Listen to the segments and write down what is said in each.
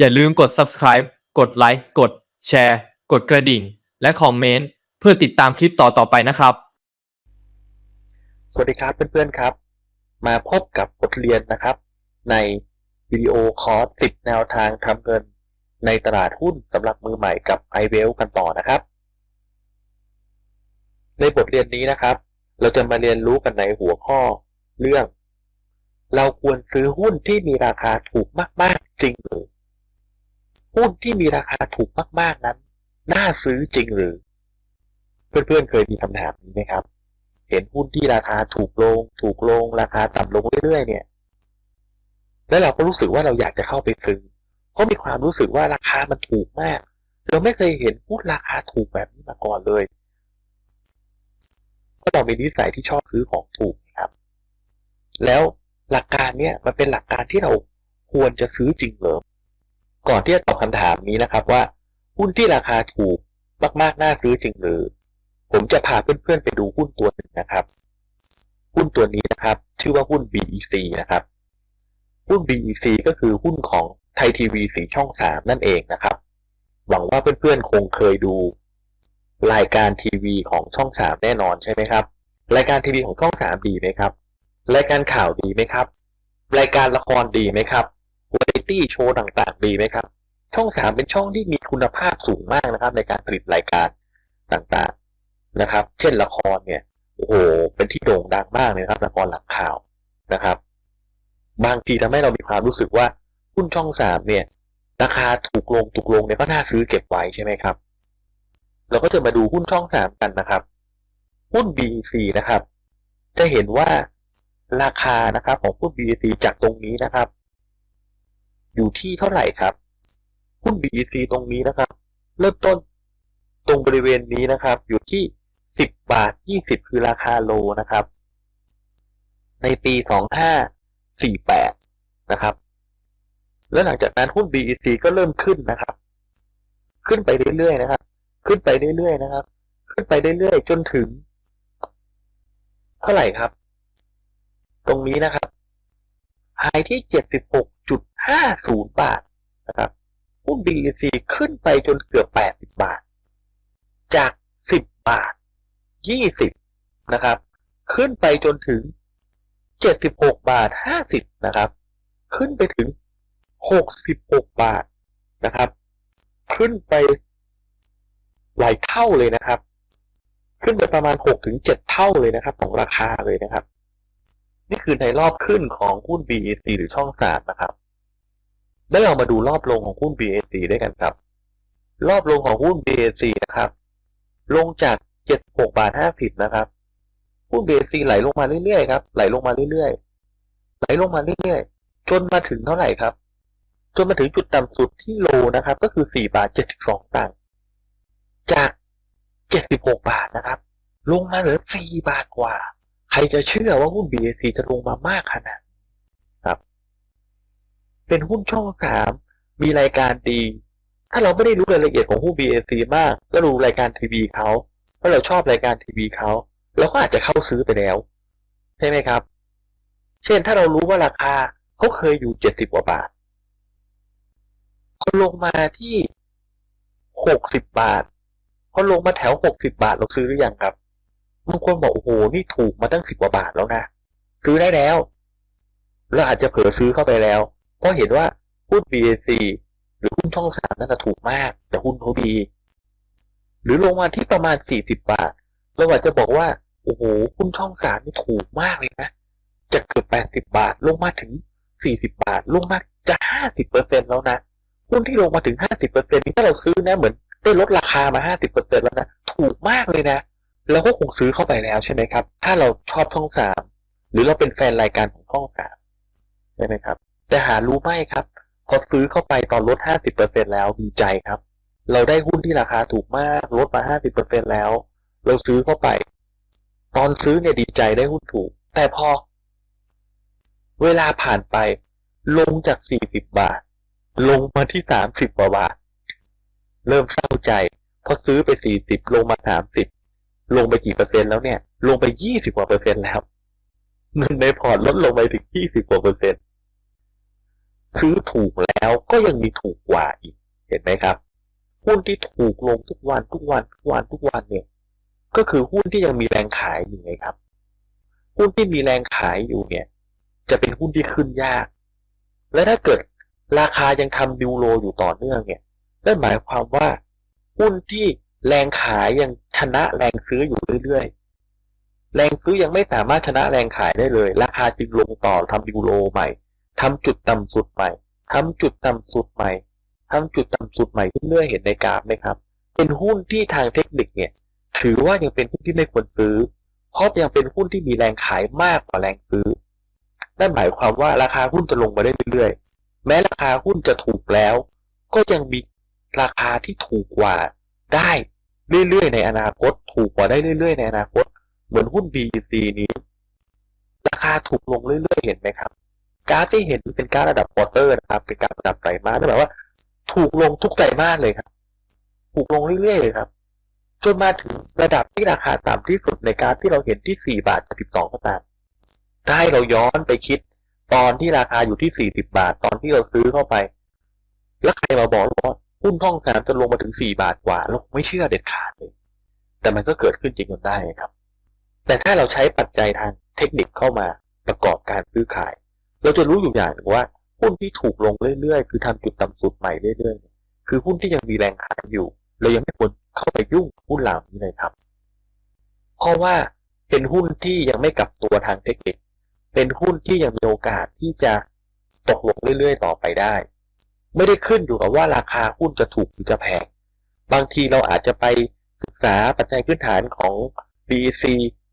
อย่าลืมกด subscribe กดไลค์กด แชร์ กดกระดิ่ง และคอมเมนต์เพื่อติดตามคลิปต่อๆไปนะครับ สวัสดีครับเพื่อนๆครับ มาพบกับบทเรียนนะครับ ในวิดีโอคอร์ส 10 แนวทางทำเงิน ในตลาดหุ้นสำหรับมือใหม่กับ i w e l l กันต่อนะครับ ในบทเรียนนี้นะครับ เราจะมาเรียนรู้กันในหัวข้อเรื่อง เราควรซื้อหุ้นที่มีราคาถูกมากๆจริงหรือ หุ้นที่มีราคาถูกมาก ๆ นั้น น่าซื้อจริงหรือ เพื่อนๆ เคยมีคำถามนี้ไหมครับ เห็นหุ้นที่ราคาถูกลง ถูกลง ราคาต่ำลงเรื่อยๆ เนี่ย แล้วเราก็รู้สึกว่าเราอยากจะเข้าไปซื้อ เพราะมีความรู้สึกว่าราคามันถูกมาก เราไม่เคยเห็นหุ้นราคาถูกแบบนี้มาก่อนเลยเพราะเรามีนิสัยที่ชอบซื้อของถูกครับ แล้วหลักการเนี่ยมันเป็นหลักการที่เราควรจะซื้อจริงเหรอ ก่อนที่จะตอบคำถามนี้นะครับว่า หุ้นที่ราคาถูกมากๆน่าซื้อจริงหรือ ผมจะพาเพื่อนๆไปดูหุ้นตัวหนึ่งนะครับ หุ้นตัวนี้นะครับ ชื่อว่าหุ้น BEC นะครับ หุ้น BEC ก็คือหุ้นของไทยทีวีสีช่องสามนั่นเองนะครับ หวังว่าเพื่อนๆคงเคยดู รายการทีวีของช่องสามแน่นอนใช่ไหมครับ รายการทีวีของช่องสามดีไหมครับ รายการข่าวดีไหมครับ รายการละครดีไหมครับ ตี้โชว์ต่างๆดีไหมครับ ช่องสามเป็นช่องที่มีคุณภาพสูงมากนะครับ ในการผลิตรายการต่างๆนะครับ เช่นละครเนี่ยโอ้โหเป็นที่โด่งดังมากเลยครับละครหลังข่าวนะครับ บางทีทำให้เรามีความรู้สึกว่าหุ้นช่องสามเนี่ย ราคาถูกลงถูกลงเนี่ยก็น่าซื้อเก็บไว้ใช่ไหมครับ เราก็จะมาดูหุ้นช่องสามกันนะครับหุ้น BEC นะครับ จะเห็นว่าราคานะครับของหุ้น BEC จากตรงนี้นะครับ อยู่ที่เท่าไหร่ครับ หุ้น BEC ตรงนี้นะครับ เริ่มต้นตรงบริเวณนี้นะครับ อยู่ที่ 10 บาท 20 คือราคาโลนะครับ ในปี 2548 นะครับ แล้วหลังจากนั้นหุ้น BEC ก็เริ่มขึ้นนะครับ ขึ้นไปเรื่อยๆนะครับ ขึ้นไปเรื่อยๆนะครับ ขึ้นไปเรื่อยๆจนถึง เท่าไหร่ครับ ตรงนี้นะครับ ไฮที่ 76.50 บาทนะครับหุ้น BEC ขึ้นไปจนเกือบ 80 บาท จาก 10 บาท 20 นะครับ ขึ้นไปจนถึง 76 บาท 50 นะครับ ขึ้นไปถึง 66 บาทนะครับ ขึ้นไปหลายเท่าเลยนะครับ ขึ้นไปประมาณ 6-7 เท่าเลยนะครับ ของราคาเลยนะครับ นี่คือในรอบขึ้นของหุ้น BEC หรือช่องสามนะครับ แล้วเรามาดูรอบลงของหุ้น BAC ด้วยกันครับ รอบลงของหุ้น BAC นะครับ ลงจาก 76 บาท 50 นะครับ หุ้น BAC ไหลลงมาเรื่อยๆครับ ไหลลงมาเรื่อยๆ ไหลลงมาเรื่อยๆ จนมาถึงเท่าไหร่ครับ จนมาถึงจุดต่ำสุดที่โลนะครับ ก็คือ 4 บาท 72ตังค์ จาก 76 บาทนะครับ ลงมาเหลือ 4 บาทกว่า รจะเชื่อว่าหุ้น BAC จะลงมามากขนาดนี้ครับ เป็นหุ้นช่องสามมีรายการดี ถ้าเราไม่ได้รู้รายละเอียดของหุ้น BAC มากก็ดูรายการทีวีเขาเพราะเราชอบรายการทีวีเขาเราก็อาจจะเข้าซื้อไปแล้ว ใช่ไหมครับ เช่นถ้าเรารู้ว่าราคาเขาเคยอยู่เจ็ดสิบกว่าบาทพอลงมาที่หกสิบบาทพอลงมาแถวหกสิบาทเราซื้อหรือยังครับ บางคนบอกโอ้โหนี่ถูกมาตั้งสิบกว่าบาทแล้วนะซื้อได้แล้วเราอาจจะเผลอซื้อเข้าไปแล้วเพราะเห็นว่าหุ้น BAC หรือหุ้นช่องสามนั่นถูกมาก แต่หุ้นเขาดี หรือลงมาที่ประมาณ40บบาทเราอาจจะบอกว่าโอ้โหหุ้นช่องสามนี่ถูกมากเลยนะจากเกือบ80บบาทลงมาถึง40บาทลงมาจะ50เปอร์เซ็นแล้วนะหุ้นที่ลงมาถึง50เปอร์เซ็นต์นี้ถ้าเราซื้อนะเหมือนได้ลดราคามา50เปอร์เซ็นแล้วนะถูกมากเลยนะ เราก็คงซื้อเข้าไปแล้วใช่ไหมครับ ถ้าเราชอบช่องสามหรือเราเป็นแฟนรายการของช่องสามใช่ไหมครับ แต่หารู้ไหมครับพอซื้อเข้าไปตอนลด 50%แล้วดีใจครับ เราได้หุ้นที่ราคาถูกมากลดมา 50%แล้ว เราซื้อเข้าไป ตอนซื้อเนี่ยดีใจได้หุ้นถูก แต่พอ เวลาผ่านไป ลงจาก 40 บาท ลงมาที่ 30กว่าบาท เริ่มเศร้าใจ พอซื้อไป 40 ลงมา 30 ลงไปกี่เปอร์เซ็นต์แล้วเนี่ย ลงไป20กว่าเปอร์เซ็นต์แล้วเงินในพอร์ตลดลงไปถึง20กว่าเปอร์เซ็นต์ซื้อถูกแล้วก็ยังมีถูกกว่าอีก เห็นไหมครับ หุ้นที่ถูกลงทุกวันทุกวันทุกวันทุกวันเนี่ย ก็คือหุ้นที่ยังมีแรงขายอยู่ไงครับ หุ้นที่มีแรงขายอยู่เนี่ย จะเป็นหุ้นที่ขึ้นยาก และถ้าเกิดราคายังทำดิวโลอยู่ต่อเนื่องเนี่ยนั่นหมายความว่าหุ้นที่ แรงขายยังชนะแรงซื้ออยู่เรื่อยๆ แรงซื้อยังไม่สามารถชนะแรงขายได้เลย ราคาจึงลงต่อทำดิวโลใหม่ทำจุดต่ำสุดใหม่ทำจุดต่ำสุดใหม่ทำจุดต่ำสุดใหม่เรื่อยๆเห็นในกราฟไหมครับ เป็นหุ้นที่ทางเทคนิคเนี่ย ถือว่ายังเป็นหุ้นที่ไม่ควรซื้อ เพราะยังเป็นหุ้นที่มีแรงขายมากกว่าแรงซื้อ นั่นหมายความว่าราคาหุ้นจะลงมาได้เรื่อยๆ แม้ราคาหุ้นจะถูกแล้ว ก็ยังมีราคาที่ถูกกว่าได้ เรื่อยๆ ในอนาคต ถูกกว่าได้เรื่อยๆ ในอนาคต เหมือนหุ้น BEC นี้ ราคาถูกลงเรื่อยๆ เห็นไหมครับกราฟที่เห็นเป็นกราฟระดับควอเตอร์นะครับเป็นกราฟระดับไตรมาสนั่นหมายว่าถูกลงทุกไตรมาสเลยครับ ถูกลงเรื่อยๆเลยครับจนมาถึงระดับที่ราคาต่ำที่สุดในกราฟที่เราเห็นที่ 4 บาทกับ12สตางค์ถ้าให้เราย้อนไปคิด ตอนที่ราคาอยู่ที่ 40 บาท ตอนที่เราซื้อเข้าไป แล้วใครมาบอกว่า หุ้นท่องสามจะลงมาถึง4บาทกว่าเราไม่เชื่อเด็ดขาดเลย แต่มันก็เกิดขึ้นจริงจนได้ครับ แต่ถ้าเราใช้ปัจจัยทางเทคนิคเข้ามาประกอบการซื้อขาย เราจะรู้อยู่อย่างหนึ่งว่าหุ้นที่ถูกลงเรื่อยๆ คือทำจุดต่ำสุดใหม่เรื่อยๆ คือหุ้นที่ยังมีแรงขายอยู่ เรายังไม่ควรเข้าไปยุ่งหุ้นเหล่านี้เลยครับ เพราะว่าเป็นหุ้นที่ยังไม่กลับตัวทางเทคนิค เป็นหุ้นที่ยังมีโอกาสที่จะตกลงเรื่อยๆ ต่อไปได้ ไม่ได้ขึ้นอยู่กับว่าราคาหุ้นจะถูกหรือจะแพงบางทีเราอาจจะไปศึกษาปัจจัยพื้นฐานของ BEC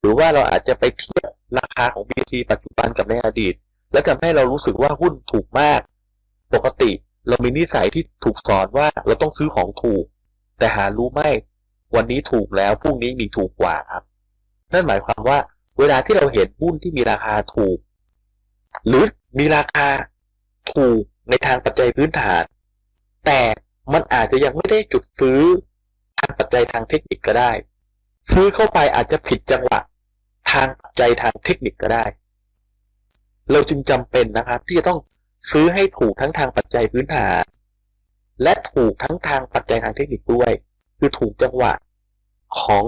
หรือว่าเราอาจจะไปเทียบราคาของ BEC ปัจจุบันกับในอดีต แล้วทำให้เรารู้สึกว่าหุ้นถูกมาก ปกติเรามีนิสัยที่ถูกสอนว่าเราต้องซื้อของถูก แต่หารู้ไหมวันนี้ถูกแล้วพรุ่งนี้มีถูกกว่าครับนั่นหมายความว่า เวลาที่เราเห็นหุ้นที่มีราคาถูก หรือมีราคาถูก ในทางปัจจัยพื้นฐาน แต่มันอาจจะยังไม่ได้จุดซื้อทางปัจจัยทางเทคนิคก็ได้ ซื้อเข้าไปอาจจะผิดจังหวะทางปัจจัยทางเทคนิคก็ได้ เราจึงจำเป็นนะครับ ที่จะต้องซื้อให้ถูกทั้งทางปัจจัยพื้นฐาน และถูกทั้งทางปัจจัยทางเทคนิคด้วย คือถูกจังหวะของ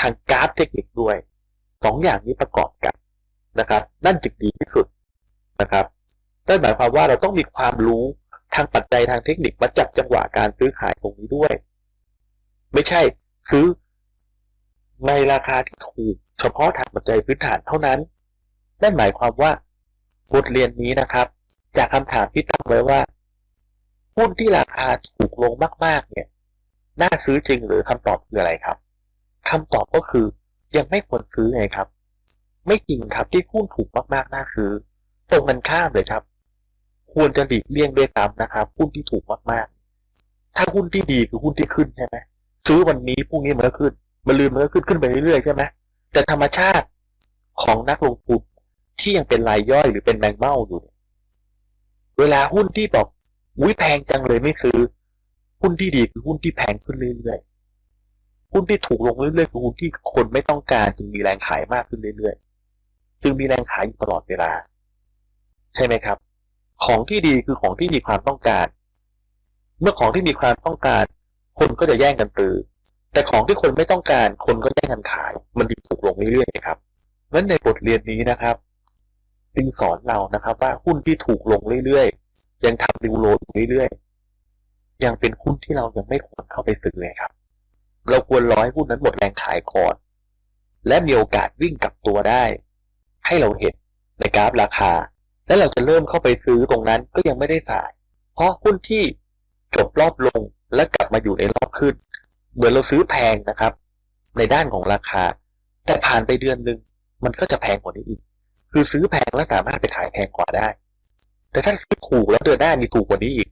ทางกราฟเทคนิคด้วยสองอย่างนี้ประกอบกันนะครับ นั่นจึงดีที่สุดนะครับ นั่นหมายความว่าเราต้องมีความรู้ทางปัจจัยทางเทคนิคมาจับจังหวะการซื้อขายตรงนี้ด้วย ไม่ใช่ซื้อในราคาที่ถูกเฉพาะทางปัจจัยพื้นฐานเท่านั้น นั่นหมายความว่าบทเรียนนี้นะครับ จากคำถามที่ตั้งไว้ว่าหุ้นที่ราคาถูกลงมาก ๆ เนี่ย น่าซื้อจริงหรือคำตอบคืออะไรครับคำตอบก็คือยังไม่ควรซื้อไงครับ ไม่จริงครับที่หุ้นถูกมากๆน่าซื้อตรงกันข้ามเลยครับ ควรจะหลีกเลี่ยงด้วยซ้ำนะครับหุ้นที่ถูกมากๆ ถ้าหุ้นที่ดีคือหุ้นที่ขึ้นใช่ไหมซื้อวันนี้พรุ่งนี้มันก็ขึ้นมันลืมมันก็ขึ้นขึ้นไปเรื่อยๆใช่ไหมแต่ธรรมชาติของนักลงทุนที่ยังเป็นรายย่อยหรือเป็นแมงเม่าอยู่ เวลาหุ้นที่บอกอุ้ยแพงจังเลยไม่ซื้อ หุ้นที่ดีคือหุ้นที่แพงขึ้นเรื่อยๆหุ้นที่ถูกลงเรื่อยๆคือหุ้นที่คนไม่ต้องการจึงมีแรงขายมากขึ้นเรื่อยๆ จึงมีแรงขายอยู่ตลอดเวลา ใช่ไหมครับ ของที่ดีคือของที่มีความต้องการ เมื่อของที่มีความต้องการ คนก็จะแย่งกันซื้อแต่ของที่คนไม่ต้องการคนก็แย่งกันขาย มันดีถูกลงเรื่อยๆครับนั้นในบทเรียนนี้นะครับจึงสอนเรานะครับ ว่าหุ้นที่ถูกลงเรื่อยๆยังทำดิวโลอยู่เรื่อยๆยังเป็นหุ้นที่เรายังไม่ควรเข้าไปซื้อเลยครับ เราควรรอให้หุ้นนั้นหมดแรงขายก่อน และมีโอกาสวิ่งกลับตัวได้ ให้เราเห็นในกราฟราคา และเราจะเริ่มเข้าไปซื้อตรงนั้นก็ยังไม่ได้สาย เพราะหุ้นที่จบรอบลงและกลับมาอยู่ในรอบขึ้น เหมือนเราซื้อแพงนะครับ ในด้านของราคา แต่ผ่านไปเดือนหนึ่งมันก็จะแพงกว่านี้อีก คือซื้อแพงแล้วสามารถไปขายแพงกว่าได้ แต่ถ้าซื้อถูกแล้วเดือนหน้ามีถูกกว่านี้อีก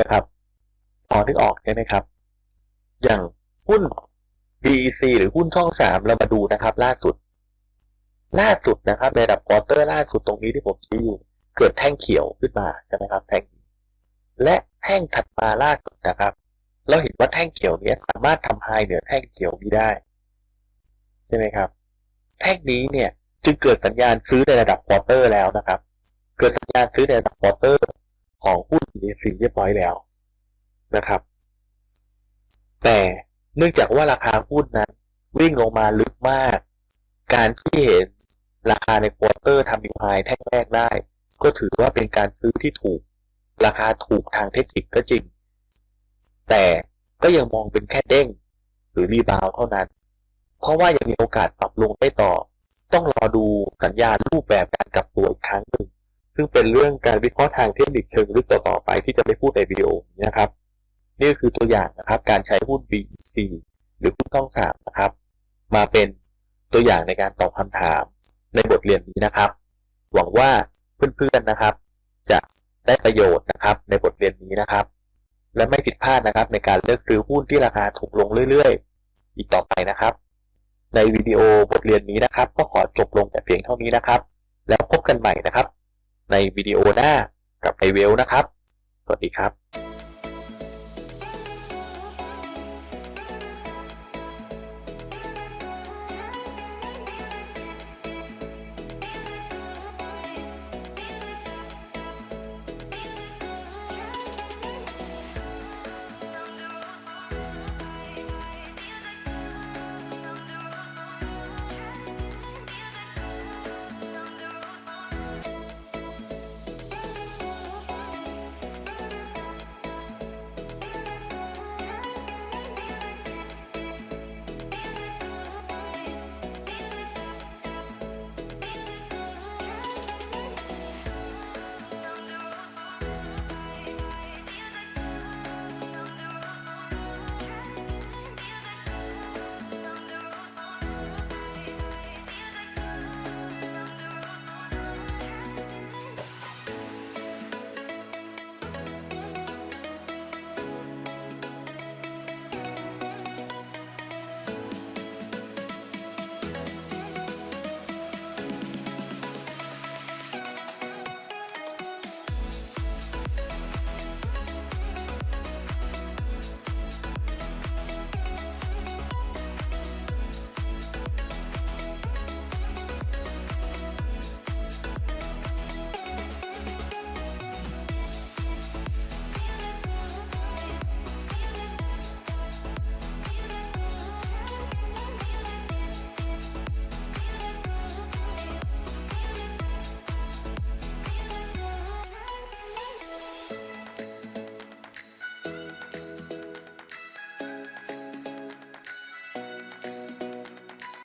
นะครับพอนึกออกใช่ไหมครับ อย่างหุ้น BEC หรือหุ้นช่องสามเรามาดูนะครับ ล่าสุด ล่าสุดนะครับในระดับควอเตอร์ล่าสุดตรงนี้ที่ผมชี้อยู่เกิดแท่งเขียวขึ้นมาใช่ไหมครับแท่งและแท่งถัดมาล่าสุดนะครับ เราเห็นว่าแท่งเขียวนี้สามารถทำไฮเหนือแท่งเขียวนี้ได้ใช่ไหมครับ แท่งนี้เนี่ยจึงเกิดสัญญาณซื้อในระดับควอเตอร์แล้วนะครับ เกิดสัญญาณซื้อในระดับควอเตอร์ของหุ้น BAC เรียบร้อยแล้วนะครับ แต่เนื่องจากว่าราคาหุ้นนั้นวิ่งลงมาลึกมาก การที่เห็น ราคาในควอเตอร์ทำนิวไฮแท่งแรกได้ ก็ถือว่าเป็นการซื้อที่ถูก ราคาถูกทางเทคนิคก็จริง แต่ก็ยังมองเป็นแค่เด้ง หรือรีบาวเท่านั้น เพราะว่ายังมีโอกาสปรับลงได้ต่อ ต้องรอดูสัญญาณรูปแบบการกลับตัวอีกครั้งหนึ่งซึ่งเป็นเรื่องการวิเคราะห์ทางเทคนิคเชิงลึกต่อไปที่จะไม่พูดในวิดีโอนี้นะครับ นี่คือตัวอย่างนะครับการใช้หุ้น BEC หรือหุ้นต้องสามนะครับ มาเป็นตัวอย่างในการตอบคำถาม ในบทเรียนนี้นะครับ หวังว่าเพื่อนๆนะครับ จะได้ประโยชน์นะครับ ในบทเรียนนี้นะครับ และไม่ผิดพลาดนะครับ ในการเลือกซื้อหุ้นที่ราคาถูกลงเรื่อยๆ อีกต่อไปนะครับ ในวิดีโอบทเรียนนี้นะครับ ก็ขอจบลงแต่เพียงเท่านี้นะครับ แล้วพบกันใหม่นะครับ ในวิดีโอหน้ากับไอเวลนะครับ สวัสดีครับ